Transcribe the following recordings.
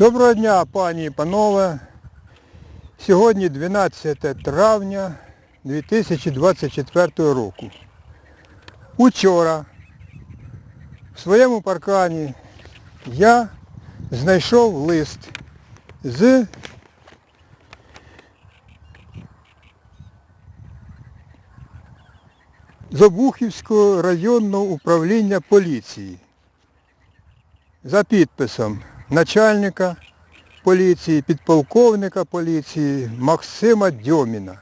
Доброго дня, пані і панове. Сьогодні 12 травня 2024 року. Учора в своєму паркані я знайшов лист з з Обухівського районного управління поліції за підписом начальника поліції, підполковника поліції Максима Дьоміна.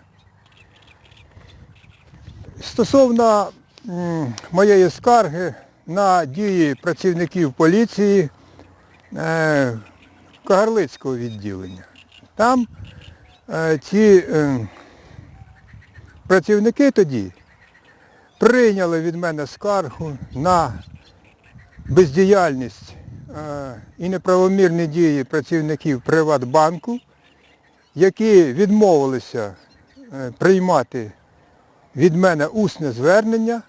Стосовно моєї скарги на дії працівників поліції е, Кагарлицького відділення. Там е, ці е, працівники тоді прийняли від мене скаргу на бездіяльність і неправомірні дії працівників Приватбанку, які відмовилися е, приймати від мене усне звернення,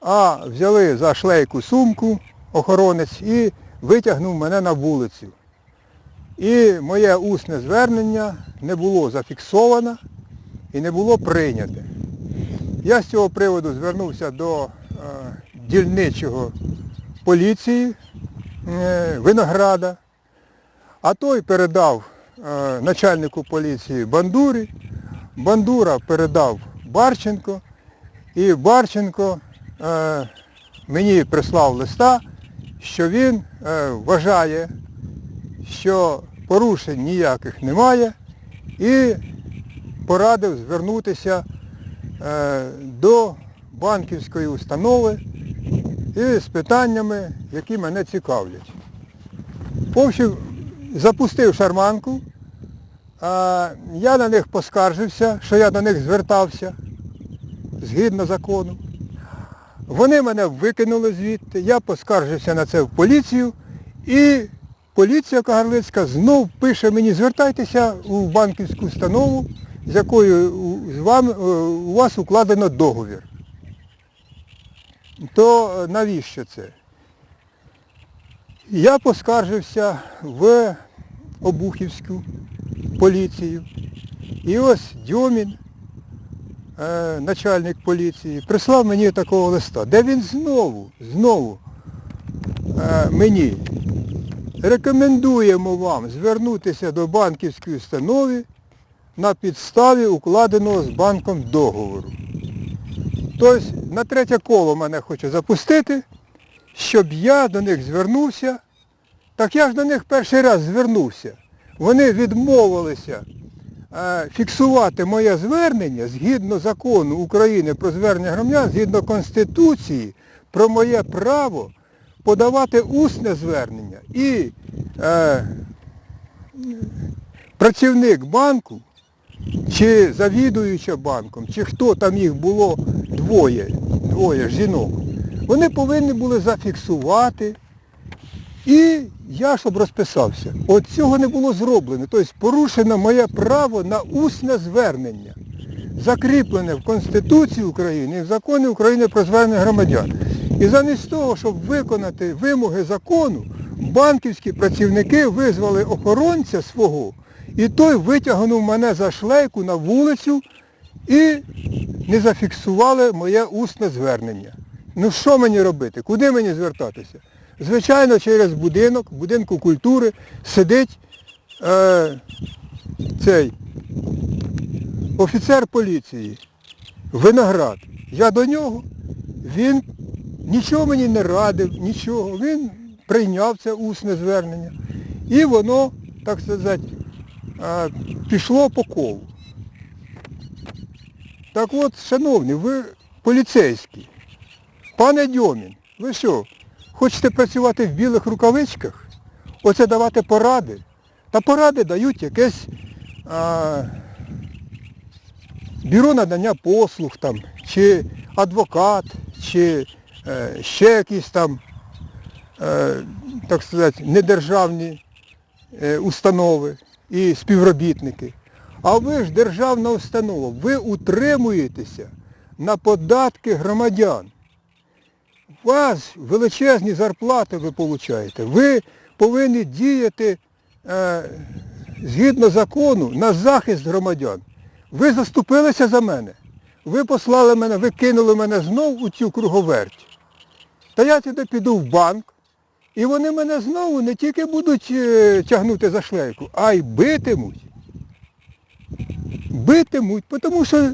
а взяли за шлейку сумку охоронець і витягнув мене на вулицю. І моє усне звернення не було зафіксовано і не було прийняте. Я з цього приводу звернувся до е, дільничого поліції Винограда, а той передав е, начальнику поліції Бандурі, Бандура передав Барченко, і Барченко е, мені прислав листа, що він е, вважає, що порушень ніяких немає і порадив звернутися е, до банківської установи і з питаннями, які мене цікавлять. Общем, запустив шарманку, а я на них поскаржився, що я до них звертався згідно закону. Вони мене викинули звідти, я поскаржився на це в поліцію і поліція Кагарлицька знов пише мені, звертайтеся у банківську установу, з якою з вами, е, у вас укладено договір. То е, навіщо це? Я поскаржився в Обухівську поліцію. І ось Дьомін, е, начальник поліції, прислав мені такого листа, де він знову, знову е, мені рекомендуємо вам звернутися до банківської установи на підставі укладеного з банком договору. Тобто на третє коло мене хоче запустити, щоб я до них звернувся. Так я ж до них перший раз звернувся. Вони відмовилися е, фіксувати моє звернення згідно закону України про звернення громадян, згідно Конституції про моє право подавати усне звернення. І е, працівник банку чи завідуюча банком, чи хто там їх було двоє, двоє жінок, вони повинні були зафіксувати. І я щоб розписався. От цього не було зроблено. Тобто порушено моє право на усне звернення, закріплене в Конституції України і в законі України про звернення громадян. І замість того, щоб виконати вимоги закону, банківські працівники визвали охоронця свого, і той витягнув мене за шлейку на вулицю і не зафіксували моє усне звернення. Ну що мені робити? Куди мені звертатися? Звичайно, через будинок, будинку культури сидить е, цей офіцер поліції, виноград. Я до нього, він нічого мені не радив, нічого. Він прийняв це усне звернення. І воно, так сказати, пішло по колу. Так от, шановні, ви поліцейські. Пане Дьомін, ви що, хочете працювати в білих рукавичках? Оце давати поради? Та поради дають якесь а, бюро надання послуг там, чи адвокат, чи е, ще якісь там, е, так сказати, недержавні е, установи і співробітники. А ви ж державна установа, ви утримуєтеся на податки громадян. У вас величезні зарплати ви получаєте. Ви повинні діяти е, згідно закону на захист громадян. Ви заступилися за мене. Ви послали мене, ви кинули мене знов у цю круговерть. Та я туди піду в банк, і вони мене знову не тільки будуть е, тягнути за шлейку, а й битимуть. Битимуть, тому що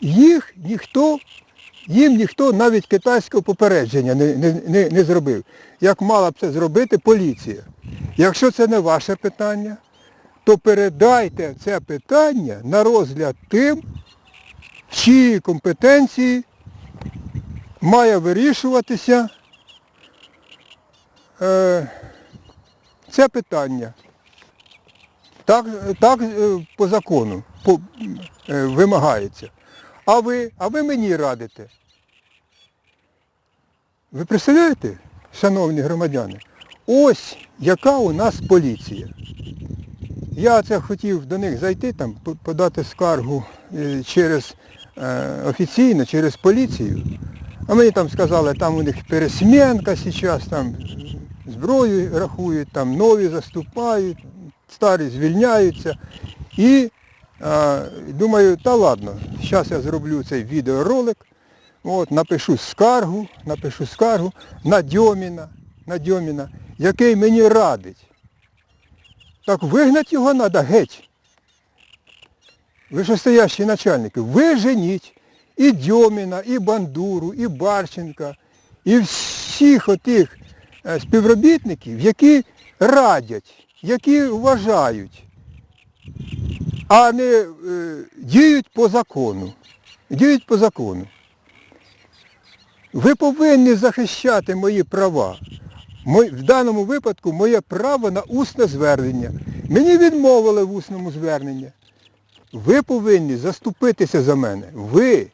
їх ніхто, їм ніхто навіть китайського попередження не, не, не, не зробив. Як мала б це зробити поліція. Якщо це не ваше питання, то передайте це питання на розгляд тим, чиї компетенції має вирішуватися це питання. Так, так е, по закону по, е, вимагається. А ви, а ви мені радите. Ви представляєте, шановні громадяни, ось яка у нас поліція. Я це хотів до них зайти, там, подати скаргу е, через е, офіційно, через поліцію. А мені там сказали, там у них пересменка зараз, там зброю рахують, там нові заступають, старі звільняються. І е, думаю, та ладно, зараз я зроблю цей відеоролик, от, напишу скаргу, напишу скаргу на Дьоміна, на Дьоміна, який мені радить. Так вигнати його треба геть. Вишестоящі начальники, виженіть і Дьоміна, і Бандуру, і Барченка, і всіх отих співробітників, які радять, які вважають, а не е, діють по закону. Діють по закону. Ви повинні захищати мої права. В даному випадку моє право на усне звернення. Мені відмовили в усному зверненні. Ви повинні заступитися за мене. Ви.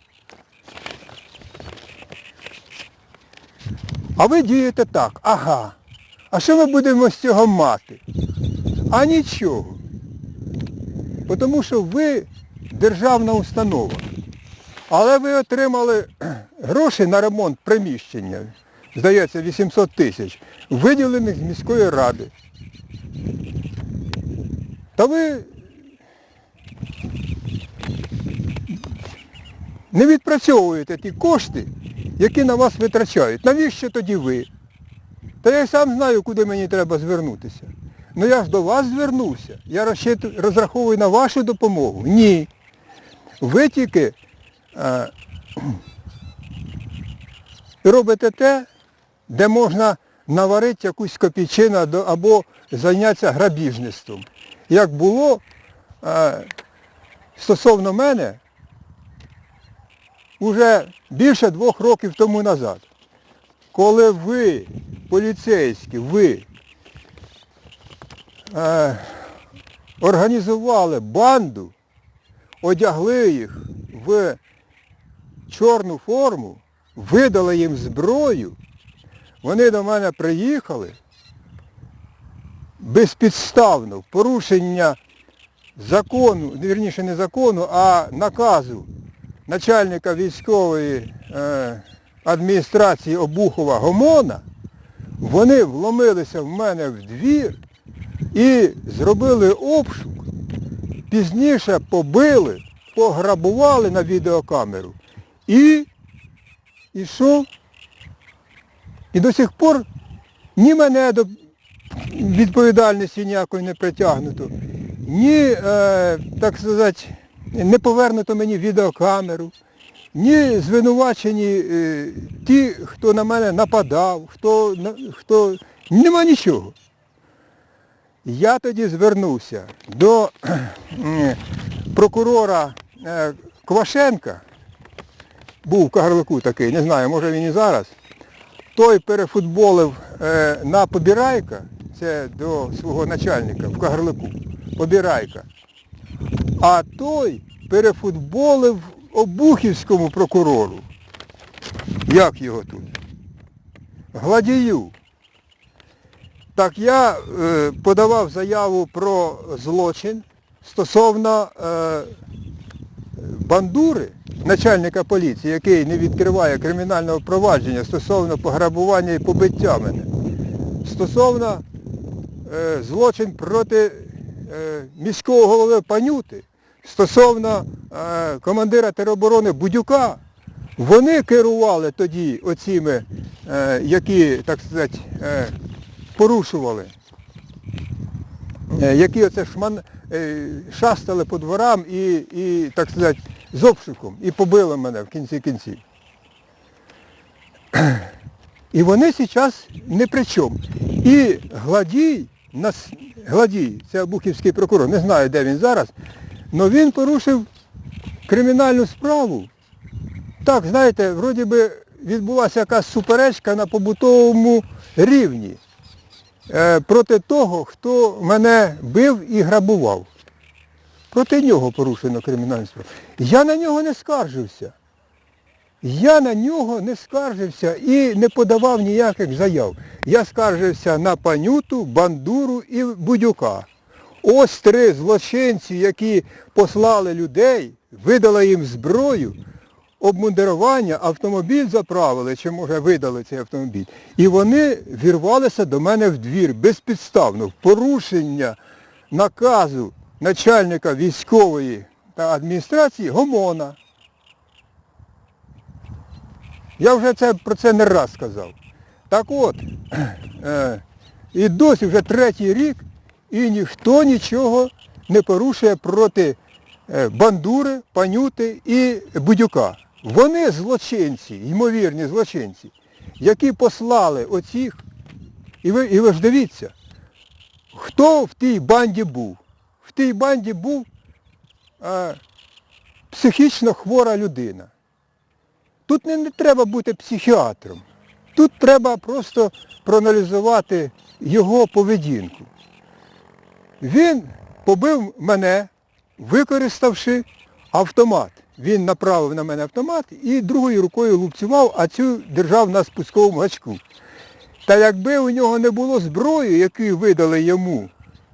А ви дієте так. Ага. А що ми будемо з цього мати? А нічого. Тому що ви державна установа. Але ви отримали гроші на ремонт приміщення, здається, 800 тисяч, виділених з міської ради. Та ви не відпрацьовуєте ті кошти, які на вас витрачають. Навіщо тоді ви? Та я сам знаю, куди мені треба звернутися. Ну я ж до вас звернувся. Я розраховую на вашу допомогу. Ні. Ви тільки е, робите те, де можна наварити якусь копійчину або зайнятися грабіжництвом. Як було е, стосовно мене уже більше двох років тому назад, коли ви, поліцейські, ви е, організували банду, одягли їх в чорну форму, видали їм зброю, вони до мене приїхали безпідставно, в порушення закону, вірніше не закону, а наказу начальника військової е, адміністрації Обухова Гомона, вони вломилися в мене в двір і зробили обшук, пізніше побили, пограбували на відеокамеру і, і що? І до сих пор ні мене до відповідальності ніякої не притягнуто, ні, е, так сказати, не повернуто мені відеокамеру, ні звинувачені е, ті, хто на мене нападав, хто, хто... нема нічого. Я тоді звернувся до прокурора е, Квашенка, був в Кагарлику такий, не знаю, може він і зараз. Той перефутболив е, на Побірайка, це до свого начальника в Кагарлику, Побірайка. А той перефутболив Обухівському прокурору. Як його тут? Гладію. Так я е, подавав заяву про злочин стосовно е, бандури, начальника поліції, який не відкриває кримінального провадження стосовно пограбування і побиття мене. Стосовно е, злочин проти е, міського голови Панюти стосовно е, командира тероборони Будюка. Вони керували тоді оціми, е, які, так сказати, е, порушували, які оце шман, шастали по дворам і, і, так сказати, з обшуком, і побили мене в кінці кінців. І вони зараз не при чому. І Гладій, Гладій, це Бухівський прокурор, не знаю, де він зараз, але він порушив кримінальну справу. Так, знаєте, вроді би відбулася якась суперечка на побутовому рівні е, проти того, хто мене бив і грабував. Проти нього порушено кримінальну справу. Я на нього не скаржився. Я на нього не скаржився і не подавав ніяких заяв. Я скаржився на Панюту, Бандуру і Будюка. Ось три злочинці, які послали людей, видали їм зброю, обмундирування, автомобіль заправили, чи може видали цей автомобіль. І вони вірвалися до мене в двір безпідставно, в порушення наказу начальника військової та адміністрації Гомона. Я вже це, про це не раз сказав. Так от, е, і досі вже третій рік, і ніхто нічого не порушує проти е, Бандури, Панюти і Будюка. Вони злочинці, ймовірні злочинці, які послали оцих, і ви, і ви ж дивіться, хто в тій банді був. В тій банді був е, психічно хвора людина. Тут не, не треба бути психіатром. Тут треба просто проаналізувати його поведінку. Він побив мене, використавши автомат. Він направив на мене автомат і другою рукою лупцював, а цю держав на спусковому гачку. Та якби у нього не було зброї, яку видали йому,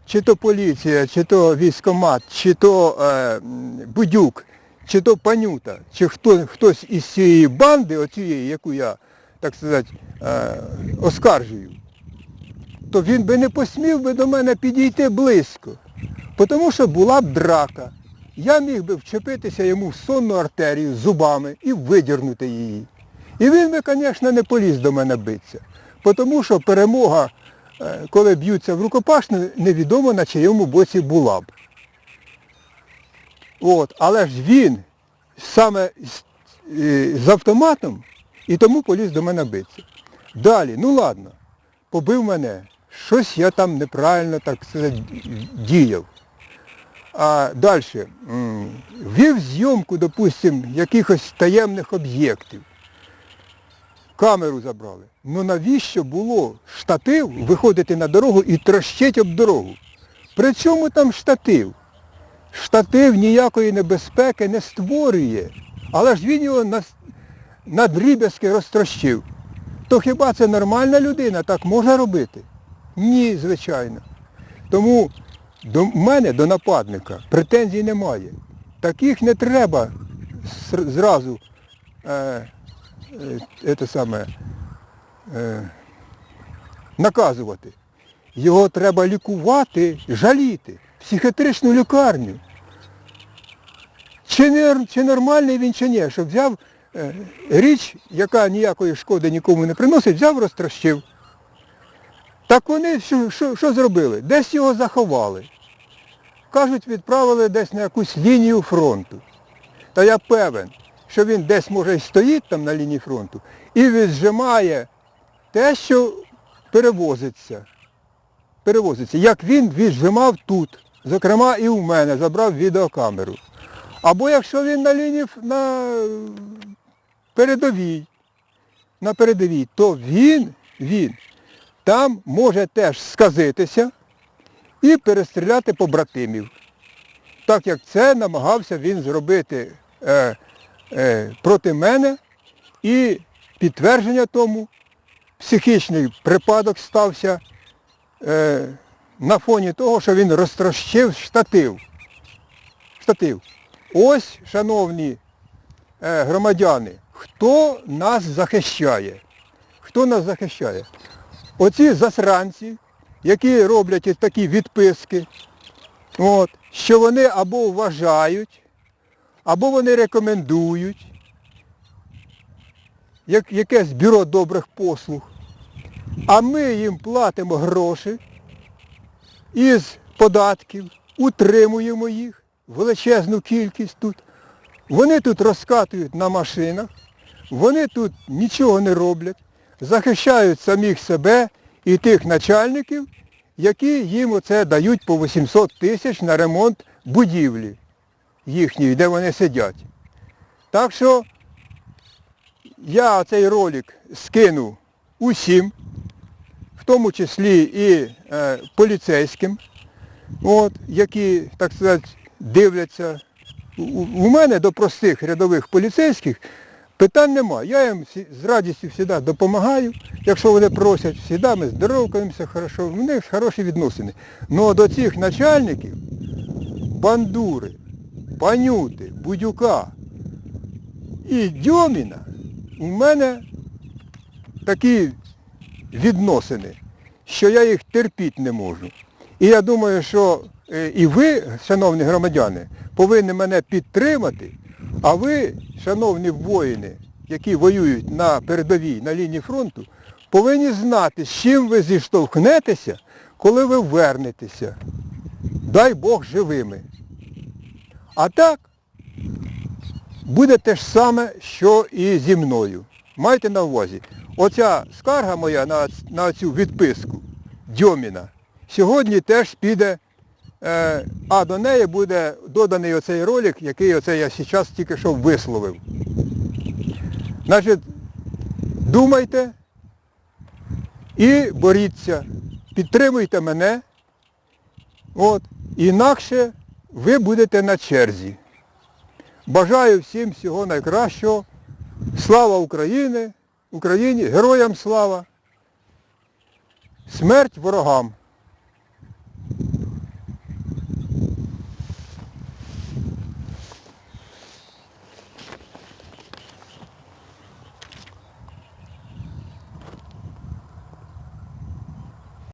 чи то поліція, чи то військомат, чи то е, будюк, чи то панюта, чи хто, хтось із цієї банди, оцієї, яку я, так сказати, е, оскаржую, то він би не посмів би до мене підійти близько. Тому що була б драка. Я міг би вчепитися йому в сонну артерію зубами і видірнути її. І він би, звісно, не поліз до мене битися. Тому що перемога, е, коли б'ються в рукопашну, невідомо на чиєму боці була б. От, але ж він саме з, е, автоматом і тому поліз до мене битися. Далі, ну ладно, побив мене, щось я там неправильно, так сказати, діяв. А далі, вів зйомку, допустимо, якихось таємних об'єктів. Камеру забрали. Ну навіщо було штатив виходити на дорогу і трощить об дорогу? При чому там штатив? Штатив ніякої небезпеки не створює. Але ж він його на, на дріб'язки розтрощив. То хіба це нормальна людина так може робити? Ні, звичайно. Тому до мене, до нападника, претензій немає. Таких не треба зразу е, е, саме, е, наказувати. Його треба лікувати, жаліти, психіатричну лікарню. Чи, не, чи нормальний він, чи ні, щоб взяв е, річ, яка ніякої шкоди нікому не приносить, взяв, розтрощив. Так вони що, що, що зробили? Десь його заховали. Кажуть, відправили десь на якусь лінію фронту. Та я певен, що він десь може і стоїть там на лінії фронту і віджимає те, що перевозиться. Перевозиться. Як він віджимав тут. Зокрема, і в мене забрав відеокамеру. Або якщо він на лінії на передовій, на передовій, то він, він там може теж сказитися і перестріляти побратимів. Так як це намагався він зробити е, е, проти мене і підтвердження тому, психічний припадок стався е, на фоні того, що він розтрощив штатив. Штатив. Ось, шановні е, громадяни, хто нас захищає? Хто нас захищає? Оці засранці, які роблять такі відписки, от, що вони або вважають, або вони рекомендують як, якесь бюро добрих послуг, а ми їм платимо гроші із податків, утримуємо їх, величезну кількість тут. Вони тут розкатують на машинах, вони тут нічого не роблять, захищають самих себе і тих начальників, які їм оце дають по 800 тисяч на ремонт будівлі їхньої, де вони сидять. Так що я цей ролик скину усім, в тому числі і е, поліцейським, от, які, так сказати, дивляться. У, мене до простих рядових поліцейських питань нема. Я їм з радістю завжди допомагаю. Якщо вони просять, завжди ми здоровкаємося, хорошо, в них хороші відносини. Ну до цих начальників, бандури, панюти, будюка і Дьоміна у мене такі відносини, що я їх терпіти не можу. І я думаю, що е, і ви, шановні громадяни, повинні мене підтримати, а ви, шановні воїни, які воюють на передовій, на лінії фронту, повинні знати, з чим ви зіштовхнетеся, коли ви вернетеся. Дай Бог живими. А так, буде те ж саме, що і зі мною. Майте на увазі, оця скарга моя на, на цю відписку Дьоміна сьогодні теж піде, а до неї буде доданий оцей ролик, який оце я зараз тільки що висловив. Значить, думайте і боріться, підтримуйте мене, от, інакше ви будете на черзі. Бажаю всім всього найкращого. Слава Україні! Україні! Героям слава! Смерть ворогам!